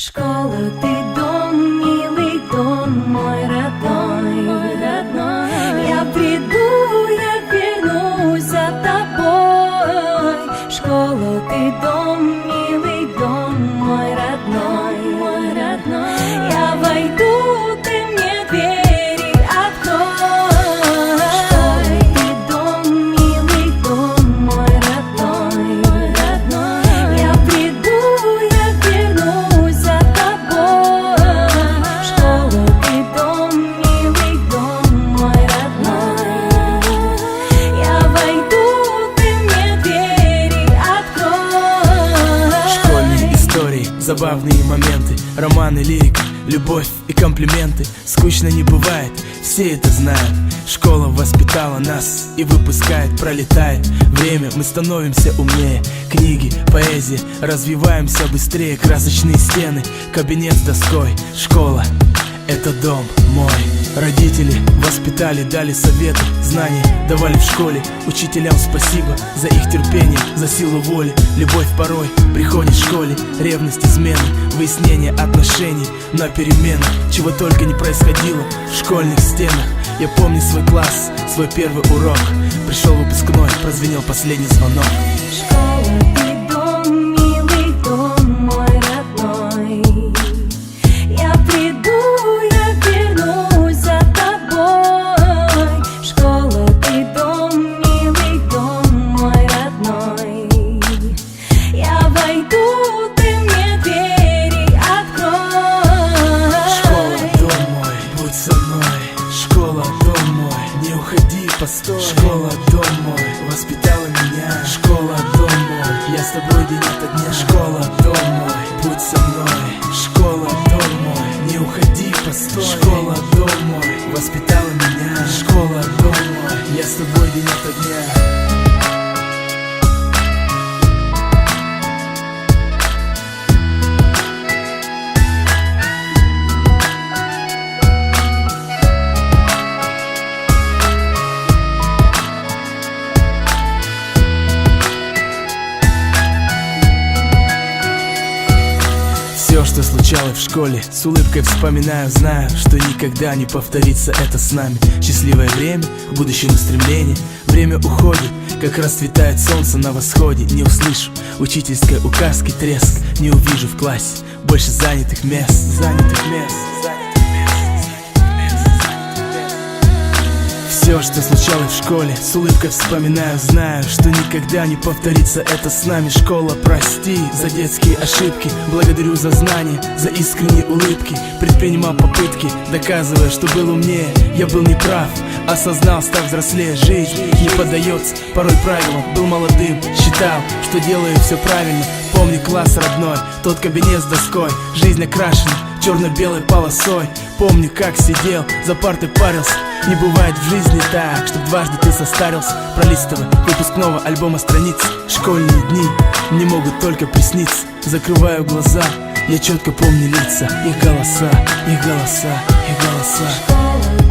Школа, ты забавные моменты. Романы, лирика, любовь и комплименты. Скучно не бывает, все это знают. Школа воспитала нас и выпускает, пролетает. Время, мы становимся умнее. Книги, поэзия, развиваемся быстрее. Красочные стены, кабинет с доской. Школа, это дом мой Родители воспитали, дали советы, знания давали в школе. Учителям спасибо за их терпение, за силу воли. Любовь порой приходит в школе, ревность, измены Выяснение отношений на переменах Чего только не происходило в школьных стенах. Я помню свой класс, свой первый урок. Пришел выпускной, прозвенел последний звонок мной Школа, дом мой, не уходи, постой. Школа, дом мой, воспитала меня. Школа, дом мой, я с тобой день ото дня. Школа, дом мой, будь со мной. Школа, дом мой, не уходи, постой. Школа, дом мой, воспитала меня. Школа, дом мой, я с тобой день ото дня Все, что случалось в школе, с улыбкой вспоминаю, знаю, что никогда не повторится это с нами. Счастливое время, к будущему стремление, время уходит, как расцветает солнце на восходе. Не услышу учительской указки треск, не увижу в классе больше занятых мест, занятых мест. Все, что случалось в школе, с улыбкой вспоминаю, знаю, что никогда не повторится это с нами. Школа, прости за детские ошибки, благодарю за знания, за искренние улыбки. Предпринимал попытки, доказывая, что был умнее, я был неправ Осознал, став взрослее, жизнь не поддается порой правилам. Был молодым, считал, что делаю все правильно. Помню класс родной, тот кабинет с доской. Жизнь окрашена черно-белой полосой. Помню, как сидел, за партой парился Не бывает в жизни так, чтоб дважды ты состарился. Пролистывая выпускного альбома страниц Школьные дни не могут только присниться. Закрываю глаза, я четко помню лица. Их голоса, их голоса, их голоса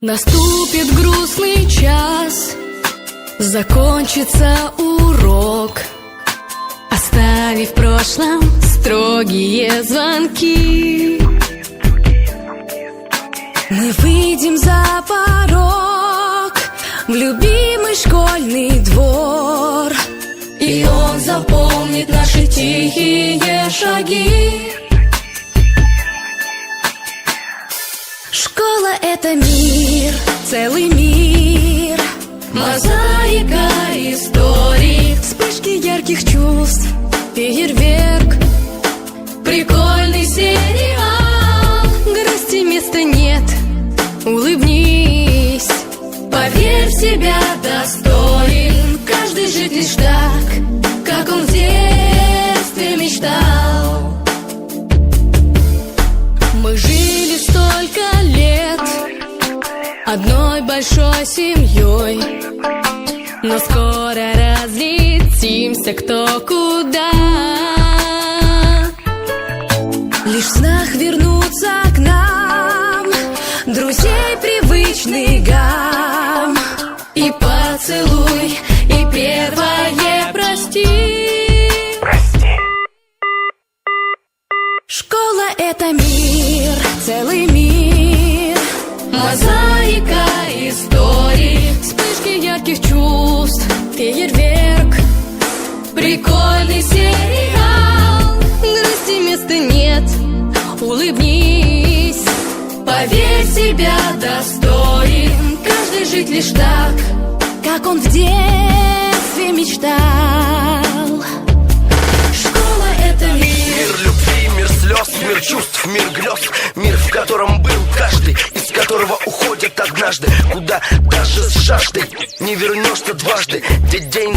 Наступит грустный час, закончится урок, оставив в прошлом строгие звонки. Мы выйдем за порог в любимый школьный двор, и он запомнит наши тихие шаги. Школа — это мир, целый мир. Мозаика историй Вспышки ярких чувств, фейерверк. Прикольный сериал Одной большой семьей. Но скоро разлетимся кто куда. Лишь в снах вернуться к нам Друзей привычный гам. И поцелуй, Прикольный сериал. Грусти места нет, улыбнись. Поверь себя достоин. Каждый жить лишь так, как он в детстве мечтал. Школа — это мир. Мир любви, мир слез, мир чувств, мир грез Мир, в котором был каждый, из которого уходят однажды. Куда даже с жаждой не вернешься дважды. Где день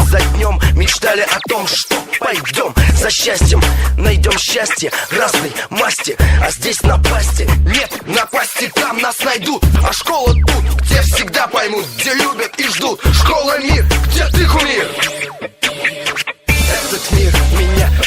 мечтали о том, что пойдем За счастьем, найдем счастье разной масти. А здесь напасти нет, напасти там нас найдут. А школа тут, где всегда поймут, где любят и ждут. Школа мир, где ты кумир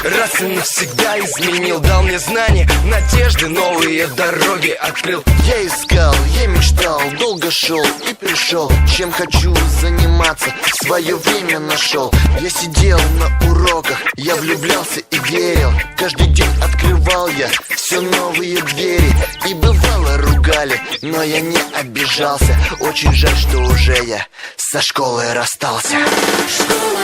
раз и навсегда изменил Дал мне знания, надежды, новые дороги открыл Я искал, я мечтал, долго шел и пришел. Чем хочу заниматься, свое время нашел. Я сидел на уроках, я влюблялся и верил. Каждый день открывал я все новые двери. И бывало ругали, но я не обижался. Очень жаль, что уже я со школы расстался. Школа